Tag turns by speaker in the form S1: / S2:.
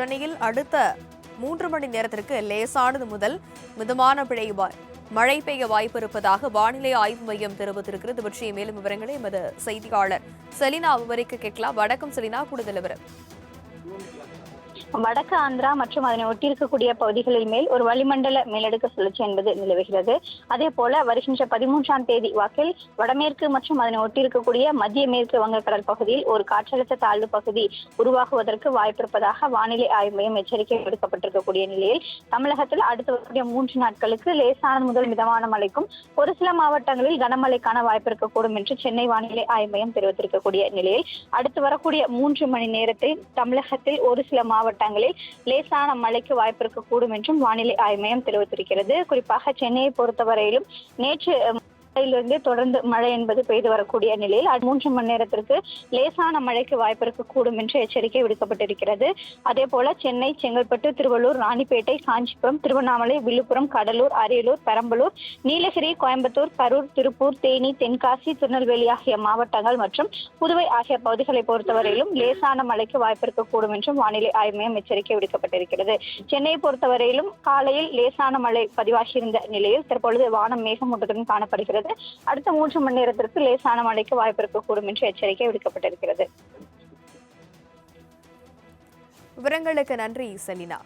S1: சென்னையில் அடுத்த மூன்று மணி நேரத்திற்கு லேசானது முதல் மிதமான பிழை மழை பெய்ய வாய்ப்பு இருப்பதாக வானிலை ஆய்வு மையம் தெரிவித்திருக்கிறது பற்றிய மேலும் விவரங்களை எமது செய்தியாளர் செலினா விவரிக்க கேட்கலாம் வணக்கம் செலினா கூடுதல் விவரம்
S2: வடக்கு ஆந்திரா மற்றும் அதனை ஒட்டியிருக்கக்கூடிய பகுதிகளில் மேல் ஒரு வளிமண்டல மேலடுக்கு சுழற்சி என்பது நிலவுகிறது அதே போல வருகின்ற பதிமூன்றாம் தேதி வாக்கில் வடமேற்கு மற்றும் அதனை ஒட்டியிருக்கக்கூடிய மத்திய மேற்கு வங்கக்கடல் பகுதியில் ஒரு காற்றழுத்த தாழ்வு பகுதி உருவாகுவதற்கு வாய்ப்பிருப்பதாக வானிலை ஆய்வு மையம் எச்சரிக்கை விடுக்கப்பட்டிருக்கக்கூடிய நிலையில் தமிழகத்தில் அடுத்து வரக்கூடிய மூன்று நாட்களுக்கு லேசான முதல் மிதமான மழைக்கும் ஒரு சில மாவட்டங்களில் கனமழைக்கான வாய்ப்பு இருக்கக்கூடும் என்று சென்னை வானிலை ஆய்வு மையம் தெரிவித்திருக்கக்கூடிய நிலையில் அடுத்து வரக்கூடிய மூன்று மணி நேரத்தில் தமிழகத்தில் ஒரு சில மாவட்ட மாவட்டங்களில் லேசான மழைக்கு வாய்ப்பு இருக்கக்கூடும் என்றும் வானிலை ஆய்வு மையம் தெரிவித்திருக்கிறது குறிப்பாக சென்னையை பொறுத்தவரையிலும் நேற்று இருந்து தொடர்ந்து மழை என்பது பெய்து வரக்கூடிய நிலையில் மூன்று மணி நேரத்திற்கு லேசான மழைக்கு வாய்ப்பு இருக்கக்கூடும் என்று எச்சரிக்கை விடுக்கப்பட்டிருக்கிறது அதே போல சென்னை செங்கல்பட்டு திருவள்ளூர் ராணிப்பேட்டை காஞ்சிபுரம் திருவண்ணாமலை விழுப்புரம் கடலூர் அரியலூர் பெரம்பலூர் நீலகிரி கோயம்புத்தூர் கரூர் திருப்பூர் தேனி தென்காசி திருநெல்வேலி ஆகிய மாவட்டங்கள் மற்றும் புதுவை ஆகிய பகுதிகளை பொறுத்தவரையிலும் லேசான மழைக்கு வாய்ப்பு இருக்கக்கூடும் என்றும் வானிலை ஆய்வு மையம் எச்சரிக்கை விடுக்கப்பட்டிருக்கிறது சென்னையை பொறுத்தவரையிலும் காலையில் லேசான மழை பதிவாகியிருந்த நிலையில் தற்பொழுது வானம் மேகமூட்டத்துடன் காணப்படுகிறது இருக்கிறது அடுத்த மூன்று மணி நேரத்திற்கு லேசான மழைக்கு வாய்ப்பு இருக்கக்கூடும் என்று எச்சரிக்கை விடுக்கப்பட்டிருக்கிறது
S1: விவரங்களுக்கு நன்றி செலினா